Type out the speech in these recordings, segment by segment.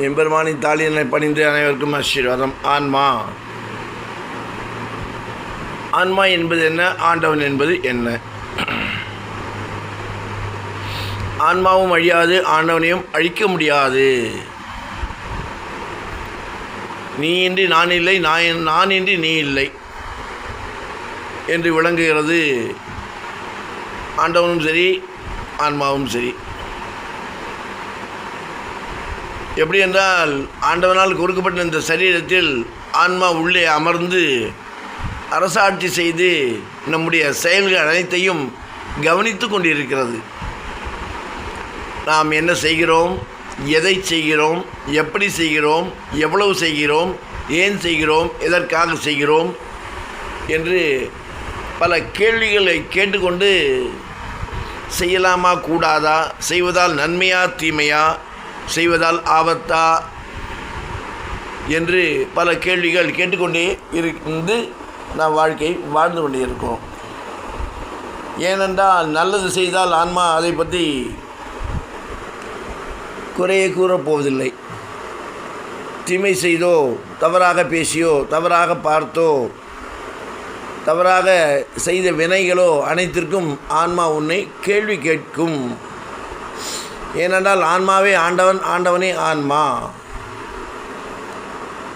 எம்பெருமானின் தாலியனை பணிந்து அனைவருக்கும் ஆசீர்வாதம். ஆன்மா. ஆன்மா என்பது என்ன? ஆண்டவன் என்பது என்ன? ஆன்மாவும் அழியாது ஆண்டவனையும் அழிக்க முடியாது. நீ இன்றி நான் இல்லை நான் நான் இன்றி நீ இல்லை என்று விளங்குகிறது. ஆண்டவனும் சரி ஆன்மாவும் சரி. எப்படி என்றால் ஆண்டவனால் கொடுக்கப்பட்ட இந்த சரீரத்தில் ஆன்மா உள்ளே அமர்ந்து அரசாட்சி செய்து நம்முடைய செயல்கள் அனைத்தையும் கவனித்து கொண்டிருக்கிறது. நாம் என்ன செய்கிறோம்? எதை செய்கிறோம்? எப்படி செய்கிறோம்? எவ்வளவு செய்கிறோம்? ஏன் செய்கிறோம்? எதற்காக செய்கிறோம்? என்று பல கேள்விகளை கேட்டுக்கொண்டு செய்யலாமா கூடாதா? செய்வதால் நன்மையா தீமையா? செய்வதால் ஆபத்தா என்று பல கேள்விகள் கேட்டுக்கொண்டே இருந்து நாம் வாழ்க்கை வாழ்ந்து கொண்டே இருக்கோம். ஏனென்றால் நல்லது செய்தால் ஆன்மா அதை பற்றி குறையே கூறப்போவதில்லை தீமை செய்தோ தவறாக பேசியோ தவறாக பார்த்தோ தவறாக செய்த வினைகளோ அனைத்திற்கும் ஆன்மா உன்னை கேள்வி கேட்கும். ஏனென்றால் ஆன்மாவே ஆண்டவன் ஆண்டவனே ஆன்மா.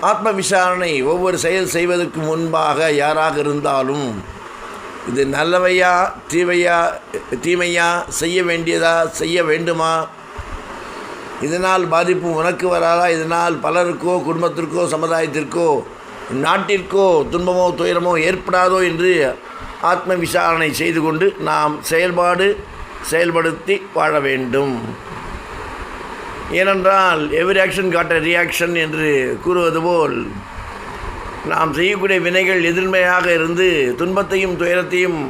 ஆத்ம விசாரணை ஒவ்வொரு செயல் செய்வதற்கு முன்பாக யாராக இருந்தாலும் இது நல்லவையா தீவையா தீமையா செய்ய வேண்டியதா செய்ய வேண்டுமா? இதனால் பாதிப்பு உனக்கு வராதா? இதனால் பலருக்கோ குடும்பத்திற்கோ சமுதாயத்திற்கோ நாட்டிற்கோ துன்பமோ துயரமோ ஏற்படாதோ என்று ஆத்ம விசாரணை செய்து கொண்டு நாம் செயல்பாடு செயல்படுத்தி வாழ வேண்டும். ஏனென்றால் எவ்ரி ஆக்ஷன் காட்ட ரியாக்ஷன் என்று கூறுவது போல் நாம் செய்யக்கூடிய வினைகள் எதிர்மையாக இருந்து துன்பத்தையும் துயரத்தையும்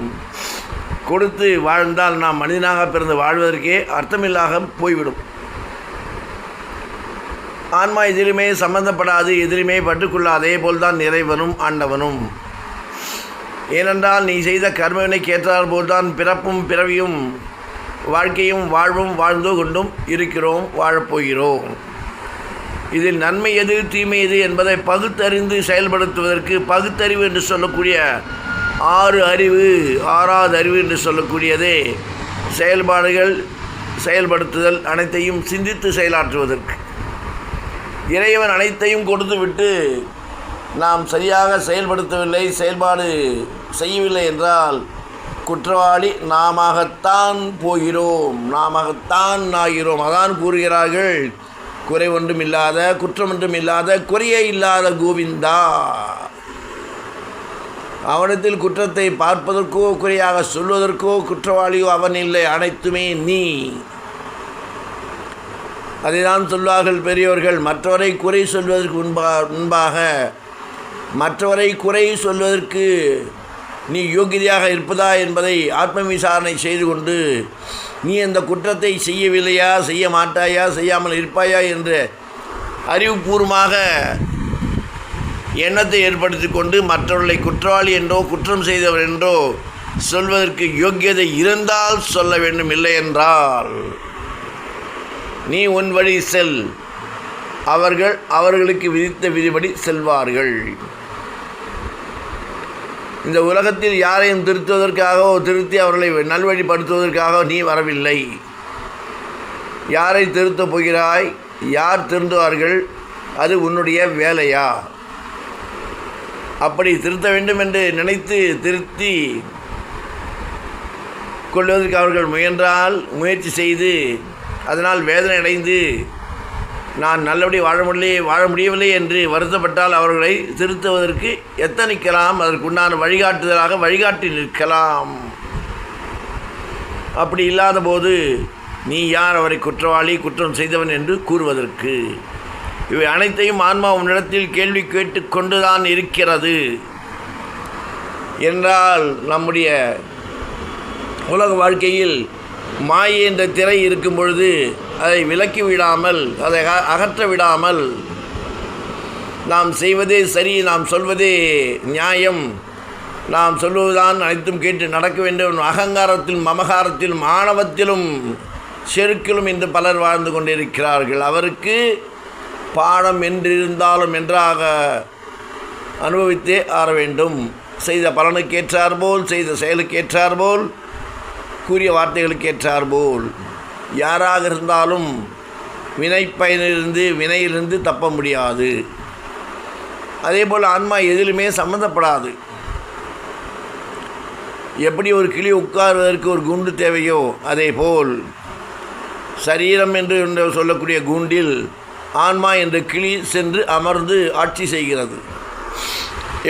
கொடுத்து வாழ்ந்தால் நாம் மனிதனாக பிறந்து வாழ்வதற்கே அர்த்தமில்லாக போய்விடும். ஆன்மா எதிலுமே சம்பந்தப்படாது எதிலுமே பட்டுக்கொள்ளாதே போல்தான் நிறைவனும் ஆண்டவனும். ஏனென்றால் நீ செய்த கர்மவினைக்கு போல்தான் பிறப்பும் பிறவியும் வாழ்க்கையும் வாழ்வும் வாழ்ந்து கொண்டும் இருக்கிறோம் வாழப்போகிறோம். இதில் நன்மை எது தீமை எது என்பதை பகுத்தறிந்து செயல்படுத்துவதற்கு பகுத்தறிவு என்று சொல்லக்கூடிய ஆறு அறிவு ஆறாவது அறிவு என்று சொல்லக்கூடியதே செயல்பாடுகள் செயல்படுத்துதல் அனைத்தையும் சிந்தித்து செயலாற்றுவதற்கு. இறைவன் அனைத்தையும் கொடுத்துவிட்டு நாம் சரியாக செயல்படுத்தவில்லை செயல்பாடு செய்யவில்லை என்றால் குற்றவாளி நாமத்தான் போகிறோம் நாமத்தான் ஆகிறோம். அதான் கூறுகிறார்கள். குறை ஒன்றும் இல்லாத குற்றம் ஒன்றும் இல்லாத குறையே இல்லாத கோவிந்தா. அவனத்தில் குற்றத்தை பார்ப்பதற்கோ குறையாக சொல்வதற்கோ குற்றவாளியோ அவன் இல்லை. அனைத்துமே நீ. அதைதான் சொல்வார்கள் பெரியவர்கள் மற்றவரை குறை சொல்வதற்கு முன்பா முன்பாக மற்றவரை குறை சொல்வதற்கு நீ யோகியதையாக இருப்பதா என்பதை ஆத்ம விசாரணை செய்து கொண்டு நீ அந்த குற்றத்தை செய்யவில்லையா செய்ய மாட்டாயா செய்யாமல் இருப்பாயா என்று அறிவுபூர்வமாக எண்ணத்தை ஏற்படுத்தி கொண்டு மற்றவர்களை குற்றவாளி என்றோ குற்றம் செய்தவர் என்றோ சொல்வதற்கு யோக்கியதை இருந்தால் சொல்ல வேண்டும் இல்லை என்றால். நீ உன் வழி செல். அவர்கள் அவர்களுக்கு விதித்த விதிப்படி செல்வார்கள். இந்த உலகத்தில் யாரையும் திருத்துவதற்காகவோ திருத்தி அவர்களை நல்வழிப்படுத்துவதற்காக நீ வரவில்லை. யாரை திருத்தப் போகிறாய் யார் திருந்துவார்கள் அது உன்னுடைய வேலையா? அப்படி திருத்த வேண்டும் என்று நினைத்து திருத்தி கொள்வதற்கு அவர்கள் முயன்றால் முயற்சி செய்து அதனால் வேதனை அடைந்து நான் நல்லபடி வாழ முடியலை வாழ முடியவில்லை என்று வருத்தப்பட்டால் அவர்களை திருத்துவதற்கு எத்தனிக்கலாம் அதற்குண்டான வழிகாட்டுதலாக வழிகாட்டி நிற்கலாம் அப்படி இல்லாத போது நீ யார் அவரை குற்றவாளி குற்றம் செய்தவன் என்று கூறுவதற்கு? இவை அனைத்தையும் ஆன்மா உன்னிடத்தில் கேள்வி கேட்டுக்கொண்டுதான் இருக்கிறது. என்றால் நம்முடைய உலக வாழ்க்கையில் மாயை என்ற திரை இருக்கும் பொழுது அதை விலக்கி விடாமல் அதை அக- அகற்ற விடாமல் நாம் செய்வதே சரி நாம் சொல்வதே நியாயம். நாம் சொல்வதுதான் அனைத்தும் கேட்டு நடக்க வேண்டும். அகங்காரத்திலும் மமகாரத்திலும் ஆணவத்திலும் செருக்கிலும் இன்று பலர் வாழ்ந்து கொண்டிருக்கிறார்கள். அவருக்கு பாடம் என்றிருந்தாலும் என்றாக அனுபவித்தே ஆற வேண்டும். செய்த பலனுக்கேற்றார்போல் செய்த செயலுக்கேற்றாற்போல் கூறிய வார்த்தைகளுக்கேற்றாற்போல் யாராக இருந்தாலும் வினை பயனிலிருந்து வினையிலிருந்து தப்ப முடியாது. அதே போல் ஆன்மா எதிலுமே சம்மந்தப்படாது எப்படி ஒரு கிளி உட்காருவதற்கு ஒரு குண்டு தேவையோ அதே போல் சரீரம் என்று என்று சொல்லக்கூடிய குண்டில் ஆன்மா என்ற கிளி சென்று அமர்ந்து ஆட்சி செய்கிறது.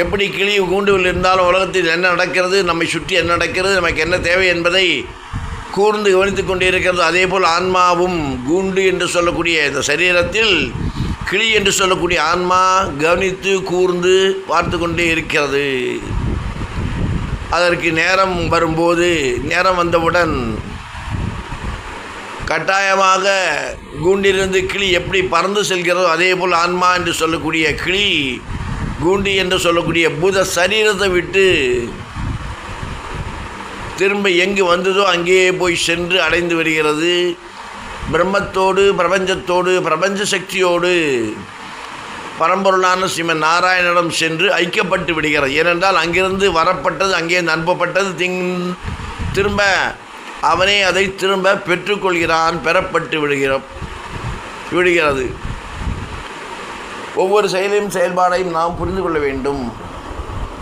எப்படி கிளி கூண்டுகள் இருந்தாலும் உலகத்தில் என்ன நடக்கிறது நம்மை சுற்றி என்ன நடக்கிறது நமக்கு என்ன தேவை என்பதை கூர்ந்து கவனித்து கொண்டே இருக்கிறது. அதே போல் ஆன்மாவும் கூண்டு என்று சொல்லக்கூடிய இந்த சரீரத்தில் கிளி என்று சொல்லக்கூடிய ஆன்மா கவனித்து கூர்ந்து பார்த்து கொண்டே இருக்கிறது. அதற்கு நேரம் வரும்போது நேரம் வந்தவுடன் கட்டாயமாக கூண்டிலிருந்து கிளி எப்படி பறந்து செல்கிறதோ அதே போல் ஆன்மா என்று சொல்லக்கூடிய கிளி கூண்டி என்று சொல்லக்கூடிய பூத சரீரத்தை விட்டு திரும்ப எங்கு வந்ததோ அங்கேயே போய் சென்று அடைந்து வருகிறது. பிரம்மத்தோடு பிரபஞ்சத்தோடு பிரபஞ்ச சக்தியோடு பரம்பொருளான ஸ்ரீமன் நாராயணனிடம் சென்று ஐக்கியப்பட்டு விடுகிறது ஏனென்றால் அங்கிருந்து வரப்பட்டது அங்கே அனுப்பப்பட்டது திங் திரும்ப அவனே அதை திரும்ப பெற்றுக்கொள்கிறான் பெறப்பட்டு விடுகிற விடுகிறது. ஒவ்வொரு செயலையும் செயல்பாடையும் நாம் புரிந்து கொள்ள வேண்டும்.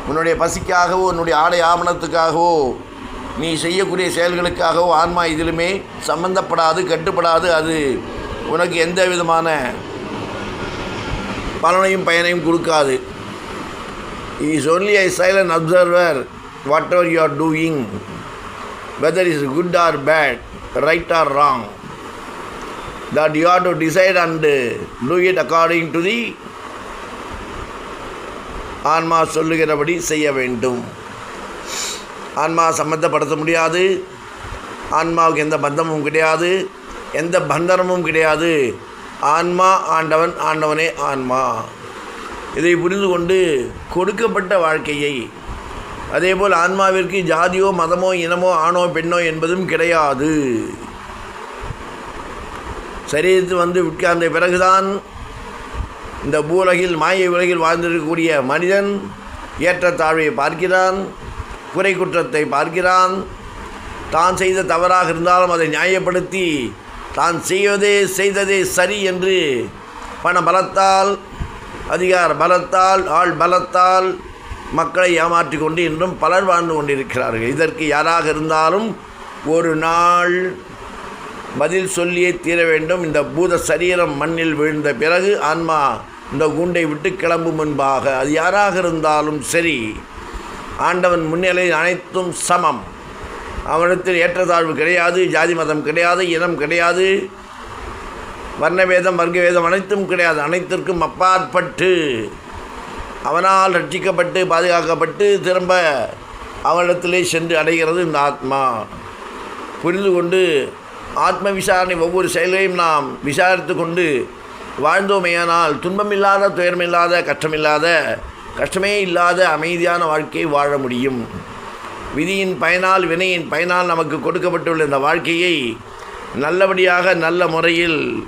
உன்னுடைய பசிக்காகவோ உன்னுடைய ஆடை ஆவணத்துக்காகவோ நீ செய்யக்கூடிய செயல்களுக்காகவோ ஆன்மா இதிலுமே சம்பந்தப்படாது கட்டுப்படாது. அது உனக்கு எந்த விதமான பலனையும் பயனையும் கொடுக்காது. Is only I silent observer whatever you are doing whether is good or bad right or wrong that you have to decide and uh, do it according to the ஆன்மா சொல்லுகிறபடி செய்ய வேண்டும். ஆன்மா சம்மந்தப்படுத்த முடியாது. ஆன்மாவுக்கு எந்த பந்தமும் கிடையாது. எந்த பந்தனமும் கிடையாது. ஆன்மா ஆண்டவன் ஆண்டவனே ஆன்மா இதை புரிந்து கொண்டு கொடுக்கப்பட்ட வாழ்க்கையை அதேபோல் ஆன்மாவிற்கு ஜாதியோ மதமோ இனமோ ஆணோ பெண்ணோ என்பதும் கிடையாது. சரீரத்தில் வந்து உட்கார்ந்த பிறகுதான் இந்த பூலகில் மாய உலகில் வாழ்ந்திருக்கக்கூடிய மனிதன் ஏற்றத்தாழ்வை பார்க்கிறான் குறை குற்றத்தை பார்க்கிறான். தான் செய்த தவறாக இருந்தாலும் அதை நியாயப்படுத்தி தான் செய்வதே செய்ததே சரி என்று பண பலத்தால் அதிகார பலத்தால் ஆள் பலத்தால் மக்களை ஏமாற்றி கொண்டு இன்றும் பலர் வாழ்ந்து கொண்டிருக்கிறார்கள். இதற்கு யாராக இருந்தாலும் ஒரு நாள் பதில் சொல்லியே தீர வேண்டும். இந்த பூத சரீரம் மண்ணில் விழுந்த பிறகு ஆன்மா இந்த கூண்டை விட்டு கிளம்பும் முன்பாக அது யாராக இருந்தாலும் சரி ஆண்டவன் முன்னிலையில் அனைத்தும் சமம். அவனிடத்தில் ஏற்றத்தாழ்வு கிடையாது ஜாதி மதம் கிடையாது இனம் கிடையாது வர்ணவேதம் வர்க்கவேதம் அனைத்தும் கிடையாது. அனைத்திற்கும் அப்பாற்பட்டு அவனால் ரட்சிக்கப்பட்டு பாதுகாக்கப்பட்டு திரும்ப அவனிடத்திலே சென்று அடைகிறது இந்த ஆத்மா. புரிந்து கொண்டு ஆத்ம விசாரணை ஒவ்வொரு செயலையும் நாம் விசாரித்து கொண்டு வாழ்ந்தோமேயானால் துன்பமில்லாத துயரமில்லாத கஷ்டமில்லாத கஷ்டமே இல்லாத அமைதியான வாழ்க்கையை வாழ முடியும். விதியின் பயனால் வினையின் பயனால் நமக்கு கொடுக்கப்பட்டுள்ள இந்த வாழ்க்கையை நல்லபடியாக நல்ல முறையில்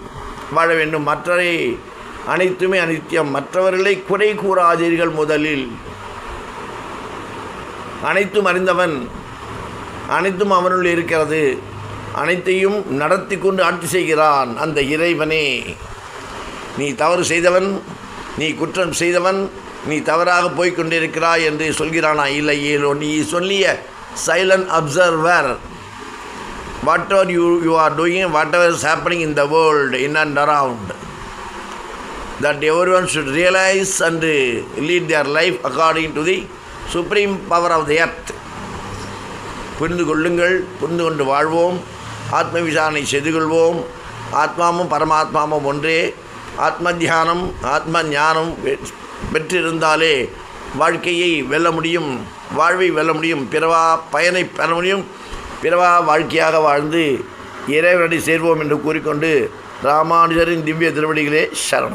வாழ வேண்டும். மற்றவை அனைத்துமே அனித்தியம். மற்றவர்களை குறை கூறாதீர்கள் முதலில். அனைத்தும் அறிந்தவன் அனைத்தும் அவனுள் இருக்கிறது. அனைத்தையும் நடத்தி கொண்டு ஆட்சி செய்கிறான் அந்த இறைவனே. நீ தவறு செய்தவன் நீ குற்றம் செய்தவன் நீ தவறாக போய்கொண்டிருக்கிறாய் என்று சொல்கிறானா? இல்லை ஏலோ நீ சொல்லிய silent observer what are you you are doing whatever is happening in the world in and around that every one should realise and lead their life according to the supreme power of the earth புரிந்து கொள்ளுங்கள் புரிந்து கொண்டு வாழ்வோம். ஆத்ம விசாரணை செய்து கொள்வோம் ஆத்மாவும் பரமாத்மாவும் ஒன்றே. ஆத்ம தியானம் ஆத்ம ஞானம் பெற்றிருந்தாலே வாழ்க்கையை வெல்ல முடியும் வாழ்வை வெல்ல முடியும். பிறவா பயனை பெற முடியும். பிறவா வாழ்க்கையாக வாழ்ந்து இறைவனடி சேர்வோம் என்று கூறிக்கொண்டு ராமானுஜரின் திவ்ய திருவடிகளே சரணம்.